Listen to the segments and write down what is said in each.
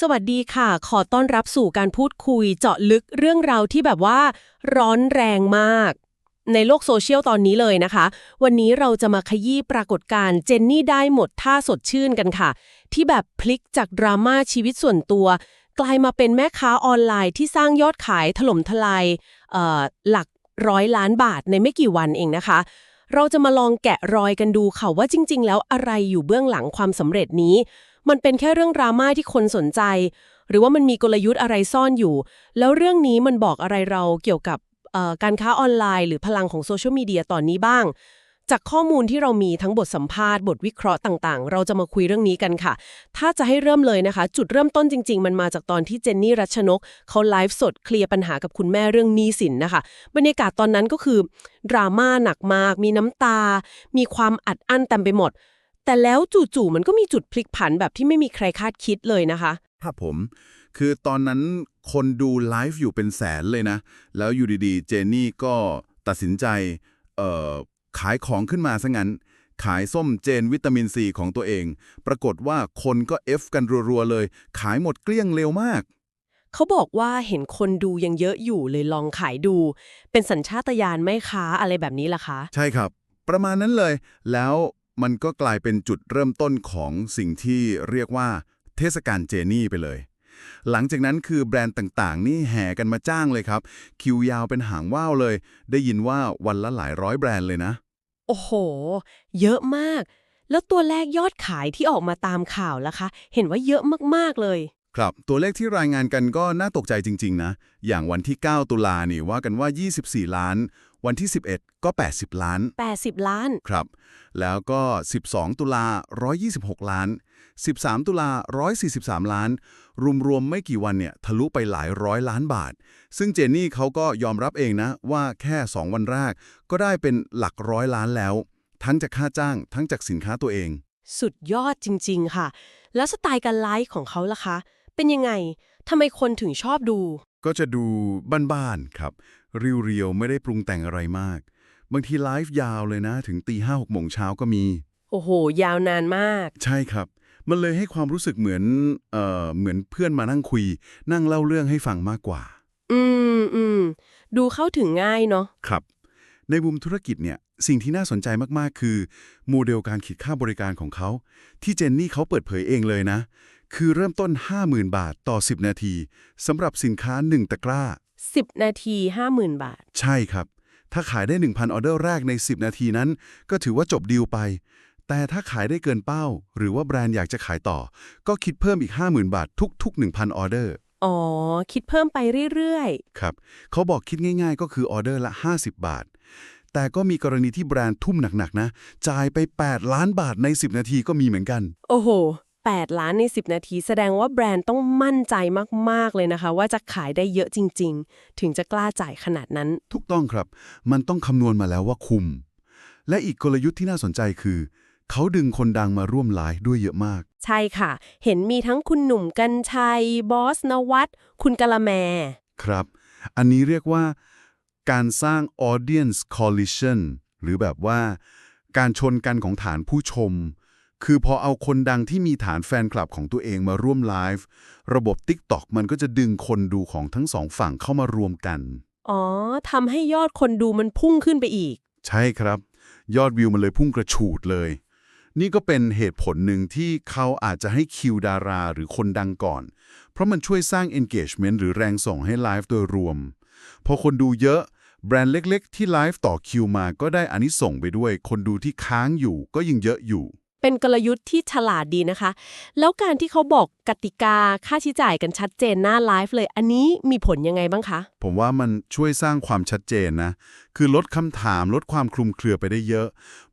สวัสดีค่ะ ขอต้อนรับสู่การพูดคุยเจาะลึกเรื่องราวที่แบบว่า ร้อนแรงมาก ในโลกโซเชียลตอนนี้เลยนะคะ วันนี้เราจะมาขยี้ปรากฏการณ์เจนนี่ได้หมดท่าสดชื่นกันค่ะ ที่แบบพลิกจากดราม่าชีวิตส่วนตัว กลายมาเป็นแม่ค้าออนไลน์ที่สร้างยอดขายถล่มทลายหลักร้อยล้านบาทในไม่กี่วันเองนะคะ เราจะมาลองแกะรอยกันดูค่ะว่าจริง ๆ แล้วอะไรอยู่เบื้องหลังความสำเร็จนี้ มันเป็นแค่เรื่องดราม่าที่คนสนใจ หรือว่ามันมีกลยุทธ์อะไรซ่อนอยู่ แล้วเรื่องนี้มันบอกอะไรเราเกี่ยวกับการค้าออนไลน์ หรือพลังของโซเชียลมีเดียตอนนี้บ้าง จากข้อมูลที่เรามีทั้งบทสัมภาษณ์บทวิเคราะห์ต่างๆ เราจะมาคุยเรื่องนี้กันค่ะ ถ้าจะให้เริ่มเลยนะคะ จุดเริ่มต้นจริง ๆ มันมาจากตอนที่เจนนี่รัชนกเขาไลฟ์สดเคลียร์ปัญหากับคุณแม่เรื่องหนี้สินนะคะ บรรยากาศตอนนั้นก็คือดราม่าหนักมาก มีน้ำตา มีความอัดอั้นเต็มไปหมด แต่แล้วจู่ๆมันก็มีจุดพลิกผันแบบที่ไม่มีใครคาดคิดเลยนะคะ ครับผม คือตอนนั้นคนดูไลฟ์อยู่เป็นแสนเลยนะ แล้วอยู่ดีๆ เจนนี่ก็ตัดสินใจเอ่อขายของขึ้นมาซะงั้น ขายส้มเจนวิตามินซีของตัวเอง ปรากฏว่าคนก็เอฟกันรัวๆเลย ขายหมดเกลี้ยงเร็วมาก เขาบอกว่าเห็นคนดูยังเยอะอยู่เลยลองขายดู เป็นสัญชาตญาณแม่ค้าอะไรแบบนี้ล่ะคะ ใช่ครับ ประมาณนั้นเลย แล้ว มันก็กลายเป็นจุดเริ่มต้นของสิ่งที่เรียกว่าเทศกาลเจนี่ไปเลย หลังจากนั้นคือแบรนด์ต่างๆ นี่แห่กันมาจ้างเลยครับ คิวยาวเป็นหางว่าวเลย ได้ยินว่าวันละหลายร้อยแบรนด์เลยนะ โอ้โห เยอะมาก แล้วตัวแรกยอดขายที่ออกมาตามข่าวล่ะคะ เห็นว่าเยอะมากๆเลย ครับ ตัวเลขที่รายงานกันก็น่าตกใจจริง ๆ นะ อย่างวันที่ 9 ตุลานี่ว่ากันว่า 24 ล้าน วันที่ 11 ก็ 80 ล้าน 80 ล้าน ครับ แล้วก็ 12 ตุลา 126 ล้าน 13 ตุลา 143 ล้าน รวมๆ ไม่กี่วันเนี่ยทะลุไปหลายร้อยล้านบาท ซึ่งเจนนี่เขาก็ยอมรับเองนะ ว่าแค่ 2 วันแรก ก็ได้เป็นหลักร้อยล้านแล้ว ทั้งจากค่าจ้าง ทั้งจากสินค้าตัวเอง สุดยอดจริง ๆ ค่ะ แล้วสไตล์การไลฟ์ของเขาล่ะคะ เป็นยังไงทำไมคนถึงชอบดู ก็จะดูบ้านๆครับเรียวๆไม่ได้ปรุงแต่งอะไรมาก บางทีไลฟ์ยาวเลยนะ ถึงตีห้าหกโมงเช้าก็มี โอ้โห ยาวนานมาก ใช่ครับ มันเลยให้ความรู้สึกเหมือนเอ่อเหมือนเพื่อนมานั่งคุย นั่งเล่าเรื่องให้ฟังมากกว่า อืมอืมดูเข้าถึงง่ายเนาะครับ ในมุมธุรกิจเนี่ยสิ่งที่น่าสนใจมาก ๆ คือ โมเดลการคิดค่าบริการของเขา ที่เจนนี่เขาเปิดเผยเองเลยนะ คือเริ่มต้น 50,000 บาทต่อ 10 นาทีสำหรับสินค้า 1 ตะกร้า 10 นาที 50,000 บาท ใช่ครับ ถ้าขายได้ 1,000 ออเดอร์แรกใน 10 นาทีนั้น ก็ถือว่าจบดีลไป แต่ถ้าขายได้เกินเป้า หรือว่าแบรนด์อยากจะขายต่อ ก็คิดเพิ่มอีก 50,000 บาททุก ๆ 1,000 ออเดอร์ อ๋อ คิดเพิ่มไปเรื่อยครับ เขาบอกคิดง่าย ๆ ก็คือออเดอร์ละ 50 บาท แต่ก็มีกรณีที่แบรนด์ทุ่มหนักๆนะ จ่ายไป 8 ล้านบาทใน 10 นาทีก็มีเหมือนกันๆโอ้โห 8 ล้านใน 10 นาที แสดงว่าแบรนด์ต้องมั่นใจมากๆเลยนะคะ ว่าจะขายได้เยอะจริง ๆ ถึงจะกล้าจ่ายขนาดนั้น ถูกต้องครับ มันต้องคำนวณมาแล้วว่าคุม และอีกกลยุทธ์ที่น่าสนใจคือ เขาดึงคนดังมาร่วมไลฟ์ด้วยเยอะมาก ใช่ค่ะ เห็นมีทั้งคุณหนุ่มกัญชัย บอส นวัตคุณกะละแม ครับ อันนี้เรียกว่า การสร้าง audience collision หรือแบบว่า การชนกันของฐานผู้ชม คือพอเอาคนดังที่มีฐานแฟนคลับของตัวเองมาร่วมไลฟ์ระบบ TikTok มันก็จะดึงคนดูของทั้งสองฝั่งเข้ามารวมกัน อ๋อทำให้ยอดคนดูมันพุ่งขึ้นไปอีก ใช่ครับ ยอดวิวมันเลยพุ่งกระฉูดเลย นี่ก็เป็นเหตุผลหนึ่งที่เขาอาจจะให้คิวดาราหรือคนดังก่อน เพราะมันช่วยสร้าง engagement หรือแรงส่งให้ไลฟ์โดยรวม พอคนดูเยอะแบรนด์เล็ก ๆ ที่ไลฟ์ต่อคิวมาก็ได้อานิสงส์ไปด้วย คนดูที่ค้างอยู่ก็ยังเยอะอยู่ เป็นกลยุทธ์ที่ฉลาดดีนะคะ แล้วการที่เขาบอกกติกาค่าใช้จ่ายกันชัดเจนหน้าไลฟ์เลย อันนี้มีผลยังไงบ้างคะ ผมว่ามันช่วยสร้างความชัดเจนนะ คือลดคำถามลดความคลุมเครือไปได้เยอะ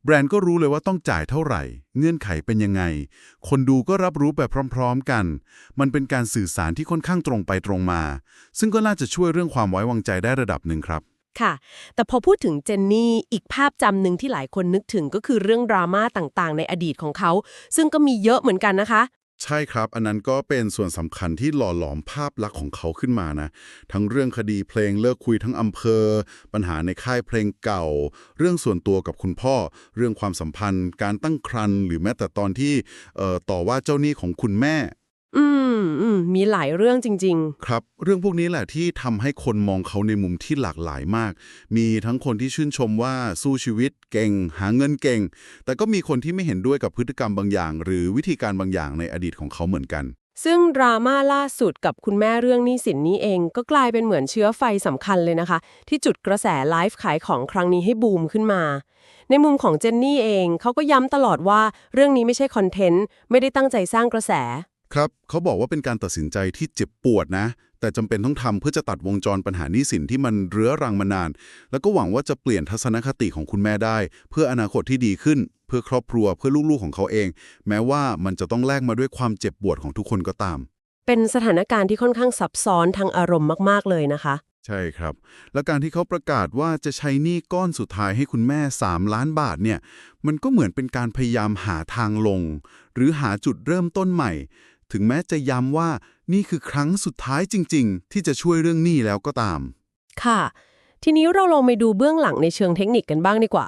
แบรนด์ก็รู้เลยว่าต้องจ่ายเท่าไหร่ เงื่อนไขเป็นยังไง คนดูก็รับรู้แบบพร้อม ๆ กัน มันเป็นการสื่อสารที่ค่อนข้างตรงไปตรงมา ซึ่งก็น่าจะช่วยเรื่องความไว้วางใจได้ระดับหนึ่งครับ ค่ะ แต่พอพูดถึงเจนนี่ อีกภาพจำหนึ่งที่หลายคนนึกถึงก็คือเรื่องดราม่าต่างๆ ในอดีตของเขา ซึ่งก็มีเยอะเหมือนกันนะคะ ใช่ครับ อันนั้นก็เป็นส่วนสำคัญที่หล่อหลอมภาพลักษณ์ของเขาขึ้นมานะ ทั้งเรื่องคดีเพลงเลิกคุยทั้งอำเภอ ปัญหาในค่ายเพลงเก่า เรื่องส่วนตัวกับคุณพ่อ เรื่องความสัมพันธ์ การตั้งครรภ์หรือแม้แต่ตอนที่ต่อว่าเจ้าหนี้ของคุณแม่ มมอืมมีหลายเรื่องจริง ครับ เรื่องพวกนี้แหละที่ทำให้คนมองเขาในมุมที่หลากหลายมาก มีทั้งคนที่ชื่นชมว่าสู้ชีวิตเก่ง หาเงินเก่ง แต่ก็มีคนที่ไม่เห็นด้วยกับพฤติกรรมบางอย่าง หรือวิธีการบางอย่างในอดีตของเขาเหมือนกัน ๆ ซึ่งดราม่าล่าสุดกับคุณแม่เรื่องหนี้สินนี้เอง ก็กลายเป็นเหมือนเชื้อไฟสำคัญเลยนะคะ ที่จุดกระแสไลฟ์ขายของครั้งนี้ให้บูมขึ้นมา ในมุมของเจนนี่เองเขาก็ย้ำตลอดว่าเรื่องนี้ไม่ใช่คอนเทนต์ไม่ได้ตั้งใจสร้างกระแส ครับเขาบอกว่าเป็นการตัดสินใจที่เจ็บปวดนะ แต่จำเป็นต้องทำเพื่อจะตัดวงจรปัญหาหนี้สินที่มันเรื้อรังมานาน แล้วก็หวังว่าจะเปลี่ยนทัศนคติของคุณแม่ได้ เพื่ออนาคตที่ดีขึ้น เพื่อครอบครัวเพื่อลูกๆของเขาเอง แม้ว่ามันจะต้องแลกมาด้วยความเจ็บปวดของทุกคนก็ตาม เป็นสถานการณ์ที่ค่อนข้างซับซ้อนทางอารมณ์มากๆเลยนะคะ ใช่ครับ และการที่เขาประกาศว่าจะใช้หนี้ก้อนสุดท้ายให้คุณแม่ 3 ล้านบาทเนี่ยมันก็เหมือนเป็นการพยายามหาทางลง หรือหาจุดเริ่มต้นใหม่ ถึงแม้จะย้ำว่านี่คือครั้งสุดท้ายจริง ๆ ที่จะช่วยเรื่องหนี้แล้วก็ตาม ค่ะ ทีนี้เราลองไปดูเบื้องหลังในเชิงเทคนิคกันบ้างดีกว่า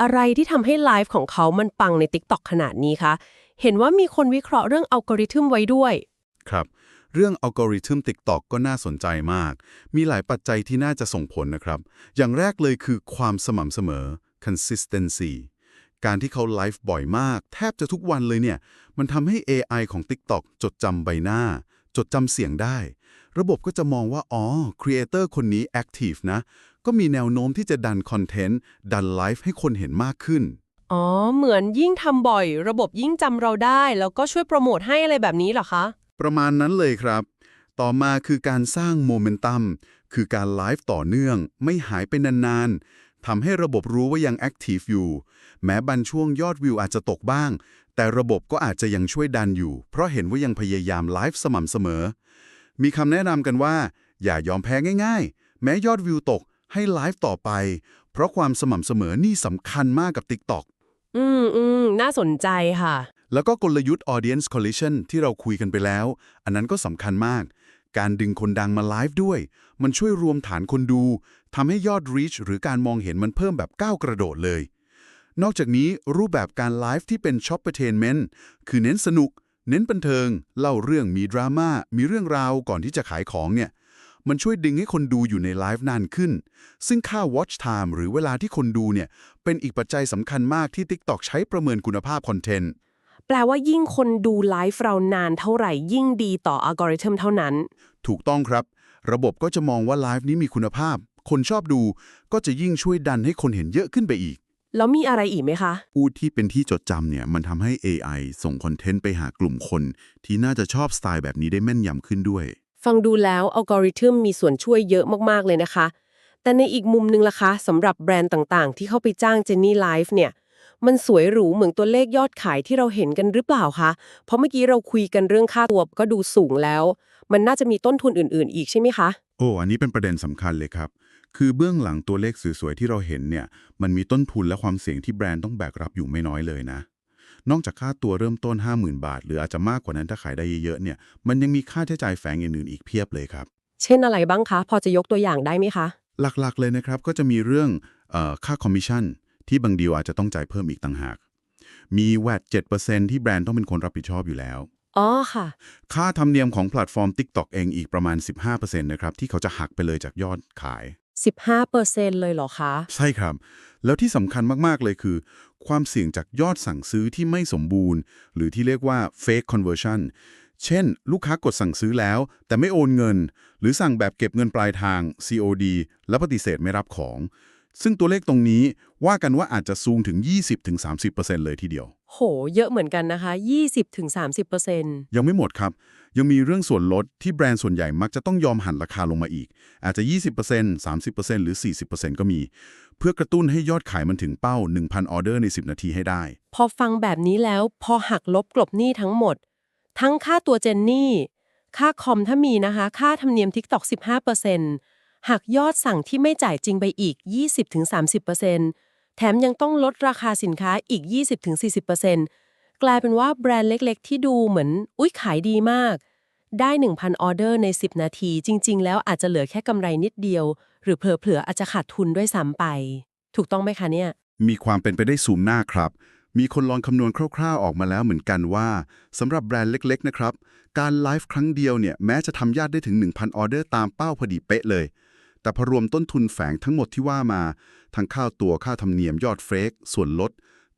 อะไรที่ทำให้ไลฟ์ของเขามันปังใน TikTok ขนาดนี้คะ เห็นว่ามีคนวิเคราะห์เรื่องอัลกอริทึมไว้ด้วย ครับ เรื่องอัลกอริทึม TikTok ก็น่าสนใจมาก มีหลายปัจจัยที่น่าจะส่งผลนะครับ อย่างแรกเลยคือความสม่ำเสมอ consistency การที่เขาไลฟ์บ่อยมาก แทบจะทุกวันเลยเนี่ย มันทำให้ AI ของ TikTok จดจำใบหน้า จดจำเสียงได้ ระบบก็จะมองว่า อ๋อครีเอเตอร์คนนี้แอคทีฟนะ ก็มีแนวโน้มที่จะดันคอนเทนต์ ดันไลฟ์ให้คนเห็นมากขึ้น อ๋อ เหมือนยิ่งทำบ่อย ระบบยิ่งจำเราได้ แล้วก็ช่วยโปรโมทให้อะไรแบบนี้เหรอคะ ประมาณนั้นเลยครับ ต่อมาคือการสร้างโมเมนตัมคือการไลฟ์ต่อเนื่อง ไม่หายไปนานๆ ทำให้ระบบรู้ว่ายังแอคทีฟอยู่ แม้บางช่วงยอดวิวอาจจะตกบ้าง แต่ระบบก็อาจจะยังช่วยดันอยู่ เพราะเห็นว่ายังพยายามไลฟ์สม่ำเสมอ มีคำแนะนำกันว่า อย่ายอมแพ้ง่ายๆ แม้ยอดวิวตกให้ไลฟ์ต่อไป เพราะความสม่ำเสมอนี่สำคัญมากกับ TikTok อืมอืมน่าสนใจค่ะ แล้วก็กลยุทธ์ Audience Collision ที่เราคุยกันไปแล้ว อันนั้นก็สำคัญมาก การดึงคนดังมาไลฟ์ด้วย มันช่วยรวมฐานคนดูทำให้ยอด reach หรือการมองเห็นมันเพิ่มแบบก้าวกระโดดเลย นอกจากนี้รูปแบบการไลฟ์ที่เป็น Shop Entertainment คือเน้นสนุก เน้นบันเทิง เล่าเรื่องมีดราม่ามีเรื่องราวก่อนที่จะขายของเนี่ยมันช่วยดึงให้คนดูอยู่ในไลฟ์นานขึ้น ซึ่งค่า watch time หรือเวลาที่คนดูเนี่ยเป็นอีกปัจจัยสำคัญมากที่ TikTok ใช้ประเมินคุณภาพคอนเทนต์ แปลว่ายิ่งคนดูไลฟ์เรานานเท่าไหร่ยิ่งดีต่ออัลกอริทึมเท่านั้น ถูกต้องครับ ระบบก็จะมองว่าไลฟ์นี้มีคุณภาพ คนชอบดูก็จะยิ่งช่วยดันให้คนเห็นเยอะขึ้นไปอีก แล้วมีอะไรอีกไหมคะพูดที่เป็นที่จดจำเนี่ยมันทำให้ AI ส่งคอนเทนต์ไปหากลุ่มคน ที่น่าจะชอบสไตล์แบบนี้ได้แม่นยำขึ้นด้วย ฟังดูแล้วอัลกอริทึมมีส่วนช่วยเยอะมากๆเลยนะคะ แต่ในอีกมุมหนึงล่ะคะสำหรับแบรนด์ต่างๆ ที่เข้าไปจ้างเจนนี่ไลฟ์เนี่ย มันสวยหรูเหมือนตัวเลขยอดขายที่เราเห็นกันหรือเปล่าคะ เพราะเมื่อกี้เราคุยกันเรื่องค่าตัวก็ดูสูงแล้ว มันน่าจะมีต้นทุนอื่น ๆ อีกใช่ไหมคะ โอ้ อันนี้เป็นประเด็นสำคัญเลยครับ คือเบื้องหลังตัวเลขสวยๆที่เราเห็นเนี่ย มันมีต้นทุนและความเสี่ยงที่แบรนด์ต้องแบกรับอยู่ไม่น้อยเลยนะ นอกจากค่าตัวเริ่มต้น 50,000 บาท หรืออาจจะมากกว่านั้นถ้าขายได้เยอะๆเนี่ย มันยังมีค่าใช้จ่ายแฝงอื่นๆอีกเพียบเลยครับ เช่นอะไรบ้างคะ พอจะยกตัวอย่างได้ไหมคะ หลักๆเลยนะครับก็จะมีเรื่องเออค่าคอมมิชชั่น ที่บางดีลอาจจะต้องจ่ายเพิ่มอีกต่างหาก มี VAT 7%ที่แบรนด์ต้องเป็นคนรับผิดชอบอยู่แล้วอ๋อค่ะ ค่าธรรมเนียมของแพลตฟอร์ม TikTok เองอีกประมาณ 15%นะครับที่เขาจะหักไปเลยจากยอดขาย 15%เลยเหรอคะ ใช่ครับ แล้วที่สำคัญมาก ๆ เลยคือ ความเสี่ยงจากยอดสั่งซื้อที่ไม่สมบูรณ์ หรือที่เรียกว่า fake conversion เช่น ลูกค้ากดสั่งซื้อแล้ว แต่ไม่โอนเงิน หรือสั่งแบบเก็บเงินปลายทาง COD แล้วปฏิเสธไม่รับของ ซึ่งตัวเลขตรงนี้ว่ากันว่าอาจจะสูงถึง 20-30%เลยทีเดียว โห เยอะเหมือนกันนะคะ 20-30%ยังไม่หมดครับ ยังมีเรื่องส่วนลดที่แบรนด์ส่วนใหญ่มักจะต้องยอมหันราคาลงมาอีก อาจจะ 20% 30%หรือ 40%ก็มี เพื่อกระตุ้นให้ยอดขายมันถึงเป้า 1,000 ออเดอร์ใน 10 นาทีให้ได้ พอฟังแบบนี้แล้วพอหักลบกลบหนี้ทั้งหมด ทั้งค่าตัวเจนนี่ ค่าคอมถ้ามีนะคะ ค่าธรรมเนียม TikTok 15% หักยอดสั่งที่ไม่จ่ายจริงไปอีก 20-30%แถมยังต้องลดราคาสินค้าอีก 20-40%กลายเป็นว่าแบรนด์เล็กๆ ที่ดูเหมือน อุ๊ยขายดีมาก ได้ 1,000 ออเดอร์ใน 10 นาที จริง ๆ แล้วอาจจะเหลือแค่กำไรนิดเดียว หรือเผลอๆอาจจะขาดทุนด้วยซ้ำไป ถูกต้องไหมคะเนี่ย มีความเป็นไปได้สูงหน้าครับ มีคนลองคำนวณคร่าวๆออกมาแล้วเหมือนกันว่าสำหรับแบรนด์เล็ก ๆ นะครับ การไลฟ์ครั้งเดียวเนี่ยแม้จะทำยอดได้ถึง 1,000 ออเดอร์ตามเป้าพอดีเป๊ะเลย แต่พอรวมต้นทุนแฝงทั้งหมดที่ว่ามา ทั้งค่าตัวค่าธรรมเนียมยอดเฟกส่วนลด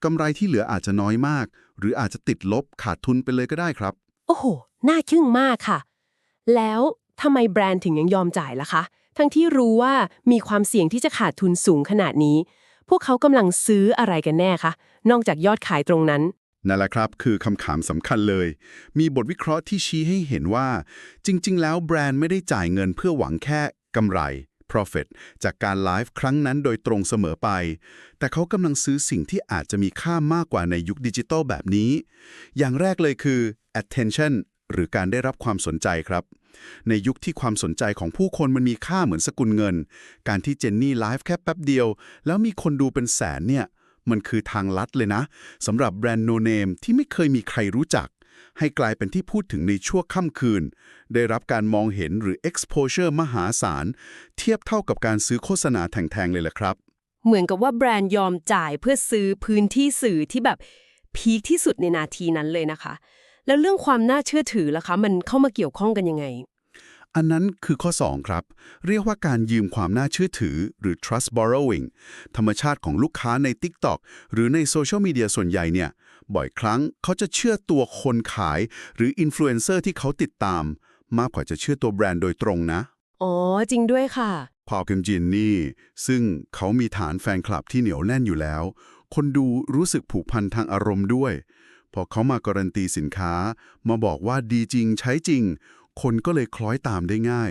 กำไรที่เหลืออาจจะน้อยมาก หรืออาจจะติดลบขาดทุนไปเลยก็ได้ครับ โอ้โห น่าทึ่งมากค่ะ แล้วทำไมแบรนด์ถึงยังยอมจ่ายล่ะคะ ทั้งที่รู้ว่ามีความเสี่ยงที่จะขาดทุนสูงขนาดนี้ พวกเขากำลังซื้ออะไรกันแน่คะ นอกจากยอดขายตรงนั้นนั่นแหละครับ คือคำถามสำคัญเลย มีบทวิเคราะห์ที่ชี้ให้เห็นว่า จริง ๆ แล้วแบรนด์ไม่ได้จ่ายเงินเพื่อหวังแค่กำไร profit จากการไลฟ์ครั้งนั้นโดยตรงเสมอไป แต่เขากำลังซื้อสิ่งที่อาจจะมีค่ามากกว่าในยุคดิจิทัลแบบนี้ อย่างแรกเลยคือ attention หรือการได้รับความสนใจครับ ในยุคที่ความสนใจของผู้คนมันมีค่าเหมือนสกุลเงิน การที่เจนนี่ไลฟ์แค่แป๊บเดียว แล้วมีคนดูเป็นแสนเนี่ย มันคือทางลัดเลยนะสำหรับแบรนด์โนเนมที่ไม่เคยมีใครรู้จัก ให้กลายเป็นที่พูดถึงในชั่วค่ำคืน ได้รับการมองเห็นหรือ exposure มหาศาล เทียบเท่ากับการซื้อโฆษณาแทงๆเลยแหละครับ เหมือนกับว่าแบรนด์ยอมจ่ายเพื่อซื้อพื้นที่สื่อที่แบบพีคที่สุดในนาทีนั้นเลยนะคะ แล้วเรื่องความน่าเชื่อถือล่ะคะ มันเข้ามาเกี่ยวข้องกันยังไง อันนั้นคือข้อ 2 ครับ เรียกว่าการยืมความน่าเชื่อถือ หรือ trust borrowing ธรรมชาติของลูกค้าใน TikTok หรือในโซเชียลมีเดียส่วนใหญ่เนี่ย บ่อยครั้งเขาจะเชื่อตัวคนขาย หรืออินฟลูเอนเซอร์ที่เขาติดตาม มากกว่าจะเชื่อตัวแบรนด์โดยตรงนะ อ๋อ จริงด้วยค่ะพอลคิมจินนี่ ซึ่งเขามีฐานแฟนคลับที่เหนียวแน่นอยู่แล้ว คนดูรู้สึกผูกพันทางอารมณ์ด้วย พอเขามาการันตีสินค้า มาบอกว่าดีจริงใช้จริง คนก็เลยคล้อยตามได้ง่าย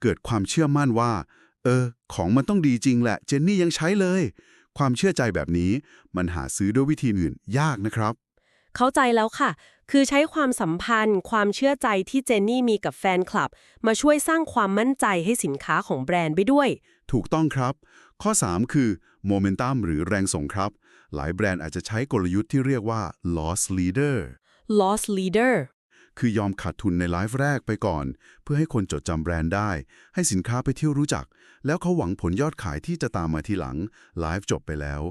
เกิดความเชื่อมั่นว่า เออ ของมันต้องดีจริงแหละ เจนนี่ยังใช้เลย ความเชื่อใจแบบนี้มันหาซื้อด้วยวิธีอื่นยากนะครับ เข้าใจแล้วค่ะ คือใช้ความสัมพันธ์ ความเชื่อใจที่เจนนี่มีกับแฟนคลับ มาช่วยสร้างความมั่นใจให้สินค้าของแบรนด์ไปด้วย ถูกต้องครับ ข้อ 3 คือโมเมนตัมหรือแรงส่งครับ หลายแบรนด์อาจจะใช้กลยุทธ์ที่เรียกว่า loss leader loss leader คือยอมขาดทุนในไลฟ์แรกไปก่อน เพื่อให้คนจดจำแบรนด์ได้ ให้สินค้าไปเที่ยวรู้จัก แล้วเขาหวังผลยอดขายที่จะตามมาทีหลังไลฟ์จบไปแล้ว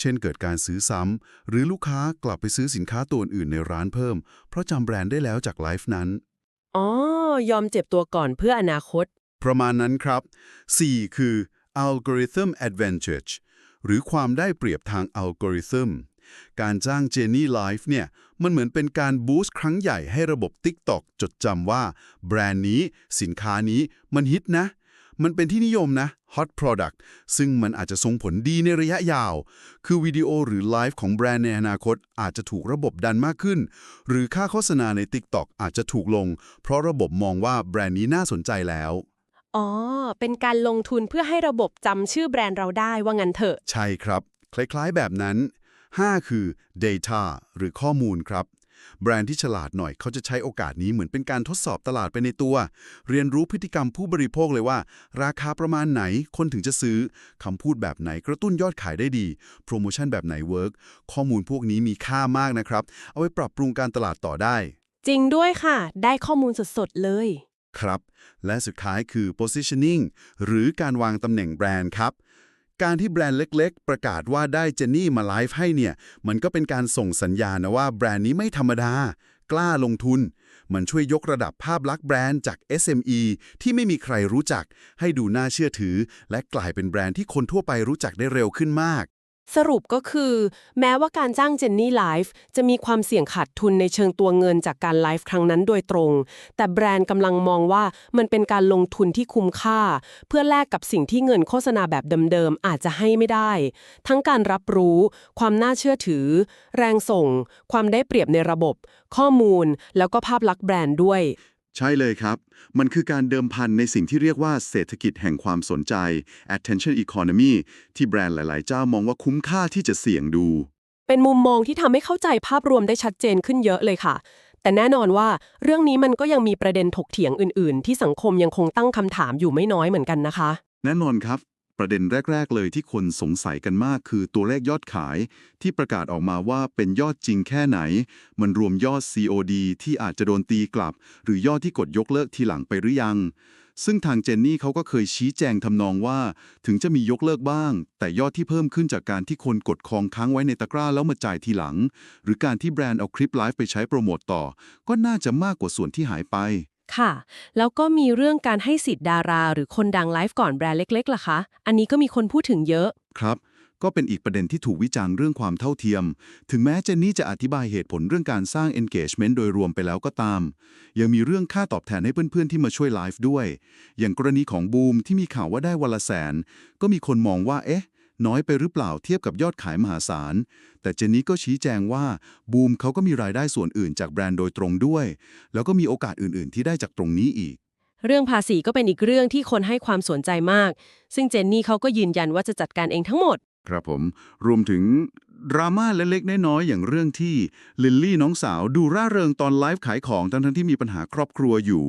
เช่นเกิดการซื้อซ้ำหรือลูกค้ากลับไปซื้อสินค้าตัวอื่นในร้านเพิ่ม เพราะจำแบรนด์ได้แล้วจากไลฟ์นั้น อ๋อยอมเจ็บตัวก่อนเพื่ออนาคต ประมาณนั้นครับ 4 คือ algorithm advantage หรือความได้เปรียบทางอัลกอริทึมการจ้างเจนี่ไลฟ์เนี่ย มันเหมือนเป็นการบูสต์ครั้งใหญ่ให้ระบบ TikTok จดจำว่า แบรนด์นี้สินค้านี้มันฮิตนะ มันเป็นที่นิยมนะ hot product ซึ่งมันอาจจะส่งผลดีในระยะยาว คือวิดีโอหรือไลฟ์ของแบรนด์ในอนาคตอาจจะถูกระบบดันมากขึ้น หรือค่าโฆษณาใน TikTok อาจจะถูกลง เพราะระบบมองว่าแบรนด์นี้น่าสนใจแล้ว อ๋อ เป็นการลงทุนเพื่อให้ระบบจำชื่อแบรนด์เราได้ว่างั้นเถอะ ใช่ครับ คล้ายๆแบบนั้น 5 คือ data หรือข้อมูลครับ แบรนด์ที่ฉลาดหน่อยเขาจะใช้โอกาสนี้เหมือนเป็นการทดสอบตลาดไปในตัว เรียนรู้พฤติกรรมผู้บริโภคเลยว่า ราคาประมาณไหนคนถึงจะซื้อคำพูดแบบไหนกระตุ้นยอดขายได้ดีโปรโมชั่นแบบไหนเวิร์กข้อมูลพวกนี้มีค่ามากนะครับ เอาไว้ปรับปรุงการตลาดต่อได้ จริงด้วยค่ะ ได้ข้อมูลสดๆเลย ครับ และสุดท้ายคือ positioning หรือการวางตำแหน่งแบรนด์ครับ การที่แบรนด์เล็กๆ ประกาศว่าได้เจนนี่มาไลฟ์ให้เนี่ย มันก็เป็นการส่งสัญญาณนะว่าแบรนด์นี้ไม่ธรรมดา กล้าลงทุน มันช่วยยกระดับภาพลักษณ์แบรนด์จาก SME ที่ไม่มีใครรู้จัก ให้ดูน่าเชื่อถือ และกลายเป็นแบรนด์ที่คนทั่วไปรู้จักได้เร็วขึ้นมาก สรุปก็คือ แม้ว่าการจ้างเจนนี่ไลฟ์จะมีความเสี่ยงขาดทุนในเชิงตัวเงินจากการไลฟ์ครั้งนั้นโดยตรง แต่แบรนด์กำลังมองว่ามันเป็นการลงทุนที่คุ้มค่า เพื่อแลกกับสิ่งที่เงินโฆษณาแบบเดิมๆ อาจจะให้ไม่ได้ ทั้งการรับรู้ ความน่าเชื่อถือ แรงส่ง ความได้เปรียบในระบบ ข้อมูล แล้วก็ภาพลักษณ์แบรนด์ด้วย ใช่เลยครับ มันคือการเดิมพันในสิ่งที่เรียกว่าเศรษฐกิจแห่งความสนใจ attention economy ที่แบรนด์หลาย ๆ เจ้ามองว่าคุ้มค่าที่จะเสี่ยงดู เป็นมุมมองที่ทำให้เข้าใจภาพรวมได้ชัดเจนขึ้นเยอะเลยค่ะ แต่แน่นอนว่าเรื่องนี้มันก็ยังมีประเด็นถกเถียงอื่น ๆ ที่สังคมยังคงตั้งคำถามอยู่ไม่น้อยเหมือนกันนะคะ แน่นอนครับ ประเด็นแรก ๆ เลยที่คนสงสัยกันมากคือตัวเลขยอดขายที่ประกาศออกมาว่าเป็นยอดจริงแค่ไหน มันรวมยอด COD ที่อาจจะโดนตีกลับ หรือยอดที่กดยกเลิกทีหลังไปหรือยัง ซึ่งทางเจนนี่เขาก็เคยชี้แจงทำนองว่า ถึงจะมียกเลิกบ้าง แต่ยอดที่เพิ่มขึ้นจากการที่คนกดคองค้างไว้ในตะกร้าแล้วมาจ่ายทีหลัง หรือการที่แบรนด์เอาคลิปไลฟ์ไปใช้โปรโมตต่อ ก็น่าจะมากกว่าส่วนที่หายไป ค่ะ แล้วก็มีเรื่องการให้สิทธิ์ดารา หรือคนดังไลฟ์ก่อนแบรนด์เล็กๆล่ะคะ อันนี้ก็มีคนพูดถึงเยอะ ครับ ก็เป็นอีกประเด็นที่ถูกวิจารณ์เรื่องความเท่าเทียม ถึงแม้เจนนี่จะอธิบายเหตุผลเรื่องการสร้าง engagement โดยรวมไปแล้วก็ตาม ยังมีเรื่องค่าตอบแทนให้เพื่อนๆที่มาช่วยไลฟ์ด้วย อย่างกรณีของบูมที่มีข่าวว่าได้วันละแสน ก็มีคนมองว่า เอ๊ะ น้อยไปหรือเปล่าเทียบกับยอดขายมหาศาล แต่เจนนี่ก็ชี้แจงว่าบูมเขาก็มีรายได้ส่วนอื่นจากแบรนด์โดยตรงด้วย แล้วก็มีโอกาสอื่นๆ ที่ได้จากตรงนี้อีก เรื่องภาษีก็เป็นอีกเรื่องที่คนให้ความสนใจมาก ซึ่งเจนนี่เขาก็ยืนยันว่าจะจัดการเองทั้งหมด ครับผม รวมถึงดราม่าเล็กๆน้อยๆอย่างเรื่องที่ลิลลี่น้องสาวดูร่าเริงตอนไลฟ์ขายของทั้งๆที่มีปัญหาครอบครัวอยู่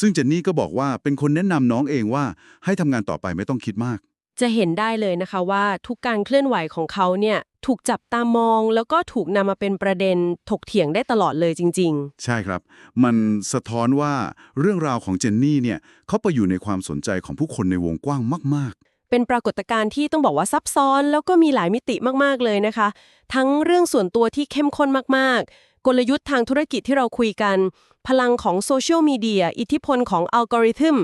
ซึ่งเจนนี่ก็บอกว่าเป็นคนแนะนำน้องเองว่าให้ทำงานต่อไปไม่ต้องคิดมาก จะเห็นได้เลยนะคะว่าทุกการเคลื่อนไหวของเขาเนี่ยถูกจับตามอง แล้วก็ถูกนำมาเป็นประเด็นถกเถียงได้ตลอดเลยจริงใช่ครับ มันสะท้อนว่าเรื่องราวของเจนนี่เนี่ยเขาไปอยู่ในความสนใจของผู้คนในวงกว้างมาก ๆ เป็นปรากฏการณ์ที่ต้องบอกว่าซับซ้อน แล้วก็มีหลายมิติมากๆเลยนะคะ ทั้งเรื่องส่วนตัวที่เข้มข้นมากๆ กลยุทธ์ทางธุรกิจที่เราคุยกัน พลังของโซเชียลมีเดียอิทธิพลของอัลกอริทึม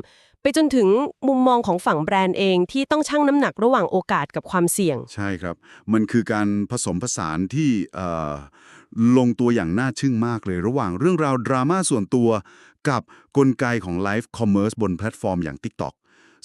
ไปจนถึงมุมมองของฝั่งแบรนด์เองที่ต้องชั่งน้ำหนักระหว่างโอกาสกับความเสี่ยง ใช่ครับ มันคือการผสมผสานที่เอ่อลงตัวอย่างน่าชื่งมากเลย ระหว่างเรื่องราวดราม่าส่วนตัว กับกลไกของไลฟ์คอมเมอร์สบนแพลตฟอร์มอย่าง TikTok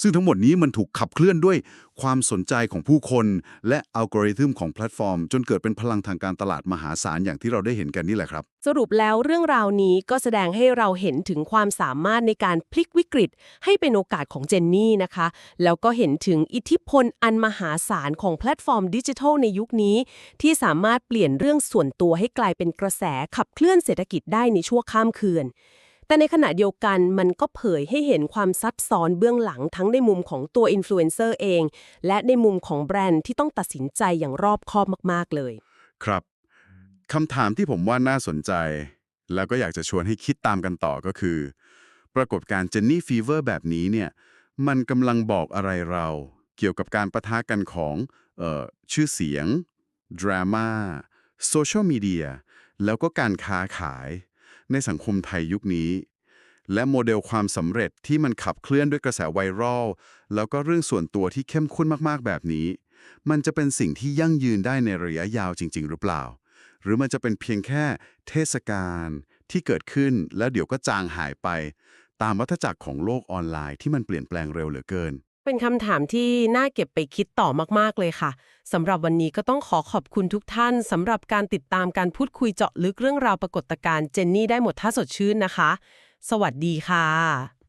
ซึ่งทั้งหมดนี้มันถูกขับเคลื่อนด้วยความสนใจของผู้คน และอัลกอริทึมของแพลตฟอร์ม จนเกิดเป็นพลังทางการตลาดมหาศาลอย่างที่เราได้เห็นกันนี่แหละครับ สรุปแล้วเรื่องราวนี้ก็แสดงให้เราเห็นถึงความสามารถในการพลิกวิกฤต ให้เป็นโอกาสของเจนนี่นะคะ แล้วก็เห็นถึงอิทธิพลอันมหาศาลของแพลตฟอร์มดิจิทัลในยุคนี้ ที่สามารถเปลี่ยนเรื่องส่วนตัวให้กลายเป็นกระแสขับเคลื่อนเศรษฐกิจได้ในชั่วข้ามคืน แต่ในขณะเดียวกันมันก็เผยให้เห็นความซับซ้อนเบื้องหลังทั้งในมุมของตัวอินฟลูเอนเซอร์เอง และในมุมของแบรนด์ที่ต้องตัดสินใจอย่างรอบคอบมากๆเลย ครับคำถามที่ผมว่าน่าสนใจ แล้วก็อยากจะชวนให้คิดตามกันต่อก็คือ ปรากฏการณ์เจนนี่ฟีเวอร์แบบนี้เนี่ยมันกำลังบอกอะไรเราเกี่ยวกับการประทะกันของออชื่อเสียงดราม่าโซเชียลมีเดียแล้วก็การค้าขาย ในสังคมไทยยุคนี้ และโมเดลความสำเร็จที่มันขับเคลื่อนด้วยกระแสไวรัลแล้วก็เรื่องส่วนตัวที่เข้มข้นมากๆแบบนี้ มันจะเป็นสิ่งที่ยั่งยืนได้ในระยะยาวจริง ๆ หรือเปล่า หรือมันจะเป็นเพียงแค่เทศกาลที่เกิดขึ้นแล้วเดี๋ยวก็จางหายไป ตามวัฏจักรของโลกออนไลน์ที่มันเปลี่ยนแปลงเร็วเหลือเกิน เป็นคำถามที่น่าเก็บไปคิดต่อมาก ๆ เลยค่ะสำหรับวันนี้ก็ต้องขอขอบคุณทุกท่านสำหรับการติดตามการพูดคุยเจาะลึกเรื่องราวปรากฏการณ์เจนนี่ได้หมดท่าสดชื่นนะคะ สวัสดีค่ะ